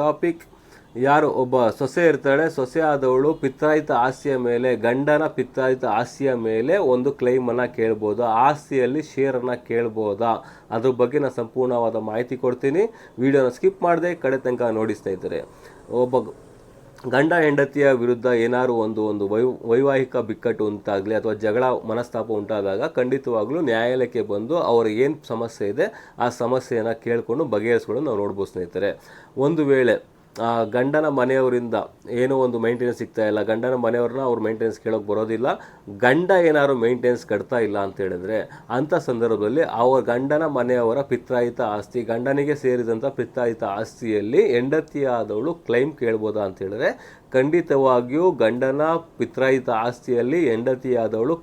Topic ಯಾರು ಒಬ್ಬ ಸೊಸೆ ಇರ್ತಾಳೆ, ಸೊಸೆ ಆದವಳು ಪಿತ್ರಾಯಿತ ಆಸ್ತಿಯ ಮೇಲೆ, ಗಂಡನ ಪಿತ್ರಾಯಿತ ಆಸ್ತಿಯ ಮೇಲೆ ಒಂದು ಕ್ಲೈಮನ್ನು ಕೇಳ್ಬೋದು? ಆಸ್ತಿಯಲ್ಲಿ ಶೇರನ್ನು ಕೇಳ್ಬೋದಾ? ಅದ್ರ ಬಗ್ಗೆ ನಾನು ಸಂಪೂರ್ಣವಾದ ಮಾಹಿತಿ ಕೊಡ್ತೀನಿ. ವಿಡಿಯೋನ ಸ್ಕಿಪ್ ಮಾಡದೆ, ಕಡೆ ತನಕ ನೋಡಿಸ್ತಾ ಇದ್ದಾರೆ. ಒಬ್ಬ ಗಂಡ ಹೆಂಡತಿಯ ವಿರುದ್ಧ ಏನಾದರೂ ಒಂದು ಒಂದು ವೈ, ವೈವಾಹಿಕ ಬಿಕ್ಕಟ್ಟು ಉಂಟಾಗಲಿ ಅಥವಾ ಜಗಳ ಮನಸ್ತಾಪ ಉಂಟಾದಾಗ ಖಂಡಿತವಾಗ್ಲೂ ನ್ಯಾಯಾಲಯಕ್ಕೆ ಬಂದು ಅವ್ರ ಏನು ಸಮಸ್ಯೆ ಇದೆ, ಆ ಸಮಸ್ಯೆಯನ್ನು ಕೇಳಿಕೊಂಡು ಬಗೆಹರಿಸ್ಕೊಂಡು ನಾವು ನೋಡ್ಬೋದು ಸ್ನೇಹಿತರೆ. ಒಂದು ವೇಳೆ ಗಂಡನ ಮನೆಯವರಿಂದ ಏನೋ ಒಂದು ಮೇಂಟೆನೆನ್ಸ್ ಸಿಗ್ತಾ ಇಲ್ಲ. ಗಂಡನ ಮನೆಯವ್ರನ್ನ ಅವ್ರು ಮೇಂಟೆನೆನ್ಸ್ ಕೇಳೋಕೆ ಬರೋದಿಲ್ಲ. ಗಂಡ ಏನಾದ್ರು ಮೇಂಟೆನೆನ್ಸ್ ಕಟ್ತಾ ಇಲ್ಲ ಅಂತ ಹೇಳಿದ್ರೆ ಅಂಥ ಸಂದರ್ಭದಲ್ಲಿ ಅವರ ಗಂಡನ ಮನೆಯವರ ಪಿತ್ರಾಯಿತ ಆಸ್ತಿ, ಗಂಡನಿಗೆ ಸೇರಿದಂಥ ಪಿತ್ರಾಯಿತ ಆಸ್ತಿಯಲ್ಲಿ ಹೆಂಡತಿಯಾದವಳು ಕ್ಲೈಮ್ ಕೇಳ್ಬೋದಾ ಅಂತ ಹೇಳಿದ್ರೆ ಖಂಡಿತವಾಗಿಯೂ ಗಂಡನ ಪಿತ್ರಾಯಿತ ಆಸ್ತಿಯಲ್ಲಿ ಹೆಂಡತಿಯಾದವಳು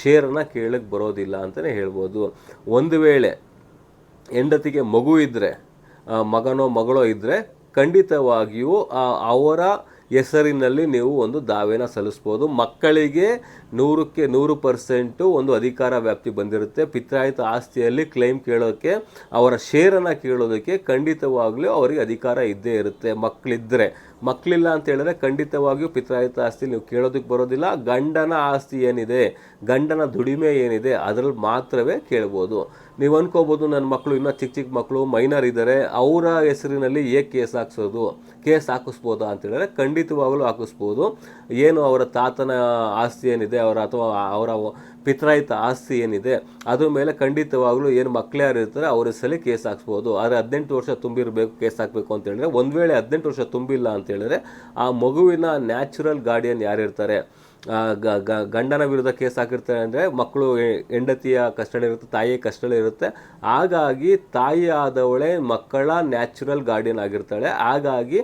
ಶೇರನ್ನು ಕೇಳಕ್ಕೆ ಬರೋದಿಲ್ಲ ಅಂತಲೇ ಹೇಳ್ಬೋದು. ಒಂದು ವೇಳೆ ಹೆಂಡತಿಗೆ ಮಗು ಇದ್ದರೆ ಮಗನೋ ಮಗಳೋ ಇದ್ದರೆ ಖಂಡಿತವಾಗಿಯೂ ಅವರ ಹೆಸರಿನಲ್ಲಿ ನೀವು ಒಂದು ದಾವೆನ ಸಲ್ಲಿಸ್ಬೋದು. ಮಕ್ಕಳಿಗೆ ನೂರಕ್ಕೆ ನೂರು ಪರ್ಸೆಂಟು ಒಂದು ಅಧಿಕಾರ ವ್ಯಾಪ್ತಿ ಬಂದಿರುತ್ತೆ. ಪಿತ್ರಾಯಿತ ಆಸ್ತಿಯಲ್ಲಿ ಕ್ಲೈಮ್ ಕೇಳೋಕ್ಕೆ ಅವರ ಶೇರನ್ನು ಕೇಳೋದಕ್ಕೆ ಖಂಡಿತವಾಗಲೂ ಅವರಿಗೆ ಅಧಿಕಾರ ಇದ್ದೇ ಇರುತ್ತೆ. ಮಕ್ಕಳಿದ್ದರೆ ಮಕ್ಕಳಿಲ್ಲ ಅಂತ ಹೇಳಿದ್ರೆ ಖಂಡಿತವಾಗಿಯೂ ಪಿತ್ರಾಯಿತ ಆಸ್ತಿ ನೀವು ಕೇಳೋದಕ್ಕೆ ಬರೋದಿಲ್ಲ. ಗಂಡನ ಆಸ್ತಿ ಏನಿದೆ, ಗಂಡನ ದುಡಿಮೆ ಏನಿದೆ, ಅದರಲ್ಲಿ ಮಾತ್ರವೇ ಕೇಳ್ಬೋದು. ನೀವು ಅನ್ಕೋಬೋದು ನನ್ನ ಮಕ್ಕಳು ಇನ್ನೂ ಚಿಕ್ಕ ಚಿಕ್ಕ ಮಕ್ಕಳು ಮೈನರ್ ಇದ್ದಾರೆ ಅವರ ಹೆಸರಿನಲ್ಲಿ ಏಕೆ ಕೇಸ್ ಹಾಕ್ಸೋದು? ಕೇಸ್ ಹಾಕಿಸ್ಬೋದಾ ಅಂತ ಹೇಳಿದ್ರೆ ಖಂಡಿತವಾಗಲೂ ಹಾಕಿಸ್ಬೋದು. ಏನು ಅವರ ತಾತನ ಆಸ್ತಿ ಏನಿದೆ, ಅವರ ಅಥವಾ ಅವರ ಪಿತ್ರಾಯಿತ ಆಸ್ತಿ ಏನಿದೆ, ಅದ್ರ ಮೇಲೆ ಖಂಡಿತವಾಗಲೂ ಏನು ಮಕ್ಕಳು ಯಾರು ಇರ್ತಾರೆ ಅವ್ರ ಹೆಸರಲ್ಲಿ ಕೇಸ್ ಹಾಕ್ಸ್ಬೋದು. ಆದರೆ ಹದಿನೆಂಟು ವರ್ಷ ತುಂಬಿರಬೇಕು, ಕೇಸ್ ಹಾಕಬೇಕು ಅಂತ ಹೇಳಿದ್ರೆ, ಒಂದು ವೇಳೆ ಹದಿನೆಂಟು ವರ್ಷ ತುಂಬಿಲ್ಲ ಅಂತ ಹೇಳಿದ್ರೆ, ಆ ಮಗುವಿನ ನ್ಯಾಚುರಲ್ ಗಾರ್ಡಿಯನ್ ಯಾರಿರ್ತಾರೆ? ಗಂಡನ ವಿರುದ್ಧ ಕೇಸ್ ಹಾಕಿರ್ತಾರೆ ಅಂದರೆ ಮಕ್ಕಳು ಹೆಂಡತಿಯ ಕಸ್ಟಡಿ ಇರುತ್ತೆ, ತಾಯಿಯ ಕಸ್ಟಡಿ ಇರುತ್ತೆ. ಹಾಗಾಗಿ ತಾಯಿ ಆದವಳೆ ಮಕ್ಕಳ ನ್ಯಾಚುರಲ್ ಗಾರ್ಡಿಯನ್ ಆಗಿರ್ತಾಳೆ. ಹಾಗಾಗಿ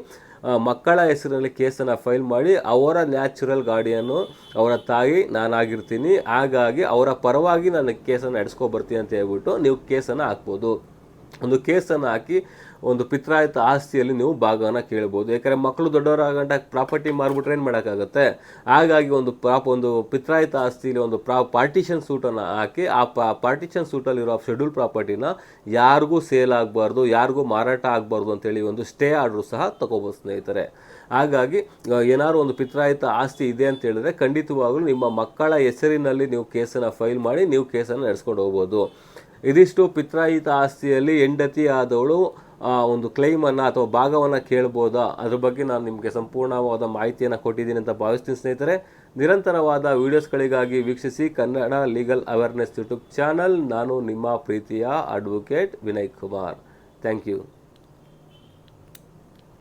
ಮಕ್ಕಳ ಹೆಸರಿನಲ್ಲಿ ಕೇಸನ್ನು ಫೈಲ್ ಮಾಡಿ ಅವರ ನ್ಯಾಚುರಲ್ ಗಾರ್ಡಿಯನ್ನು ಅವರ ತಾಯಿ, ನಾನಾಗಿರ್ತೀನಿ, ಹಾಗಾಗಿ ಅವರ ಪರವಾಗಿ ನಾನು ಕೇಸನ್ನು ನಡೆಸ್ಕೊಬರ್ತೀನಿ ಅಂತ ಹೇಳ್ಬಿಟ್ಟು ನೀವು ಕೇಸನ್ನು ಹಾಕ್ಬೋದು. ಒಂದು ಕೇಸನ್ನು ಹಾಕಿ ಒಂದು ಪಿತ್ರಾಯಿತ ಆಸ್ತಿಯಲ್ಲಿ ನೀವು ಭಾಗವನ್ನು ಕೇಳ್ಬೋದು. ಯಾಕಂದರೆ ಮಕ್ಕಳು ದೊಡ್ಡವರಾಗಂಟ ಪ್ರಾಪರ್ಟಿ ಮಾರ್ಬಿಟ್ರೆ ಏನು ಮಾಡೋಕ್ಕಾಗತ್ತೆ? ಹಾಗಾಗಿ ಒಂದು ಪ್ರಾಪ್ ಒಂದು ಪಿತ್ರಾಯಿತ ಆಸ್ತಿಯಲ್ಲಿ ಒಂದು ಪ್ರಾ ಪಾರ್ಟಿಷನ್ ಸೂಟನ್ನು ಹಾಕಿ ಆ ಪಾರ್ಟಿಷನ್ ಸೂಟಲ್ಲಿರೋ ಶೆಡ್ಯೂಲ್ ಪ್ರಾಪರ್ಟಿನ ಯಾರಿಗೂ ಸೇಲ್ ಆಗಬಾರ್ದು, ಯಾರಿಗೂ ಮಾರಾಟ ಆಗಬಾರ್ದು ಅಂತೇಳಿ ಒಂದು ಸ್ಟೇ ಆರ್ಡ್ರು ಸಹ ತಗೋಬೋದು ಸ್ನೇಹಿತರೆ. ಹಾಗಾಗಿ ಏನಾದರೂ ಒಂದು ಪಿತ್ರಾಯಿತ ಆಸ್ತಿ ಇದೆ ಅಂತ ಹೇಳಿದ್ರೆ ಖಂಡಿತವಾಗಲೂ ನಿಮ್ಮ ಮಕ್ಕಳ ಹೆಸರಿನಲ್ಲಿ ನೀವು ಕೇಸನ್ನು ಫೈಲ್ ಮಾಡಿ ನೀವು ಕೇಸನ್ನು ನಡೆಸ್ಕೊಂಡು ಹೋಗ್ಬೋದು. ಇದಿಷ್ಟು ಪಿತ್ರಾಯಿತ ಆಸ್ತಿಯಲ್ಲಿ ಹೆಂಡತಿ ಆದವಳು ಒಂದು ಕ್ಲೈಮನ್ನು ಅಥವಾ ಭಾಗವನ್ನು ಕೇಳ್ಬೋದಾ? ಅದ್ರ ಬಗ್ಗೆ ನಾನು ನಿಮಗೆ ಸಂಪೂರ್ಣವಾದ ಮಾಹಿತಿಯನ್ನು ಕೊಟ್ಟಿದ್ದೀನಿ ಅಂತ ಭಾವಿಸ್ತೀನಿ ಸ್ನೇಹಿತರೆ. ನಿರಂತರವಾದ ವೀಡಿಯೋಸ್ಗಳಿಗಾಗಿ ವೀಕ್ಷಿಸಿ Kannada legal awareness YouTube channel. ನಾನು ನಿಮ್ಮ ಪ್ರೀತಿಯ advocate Vinay Kumar. Thank you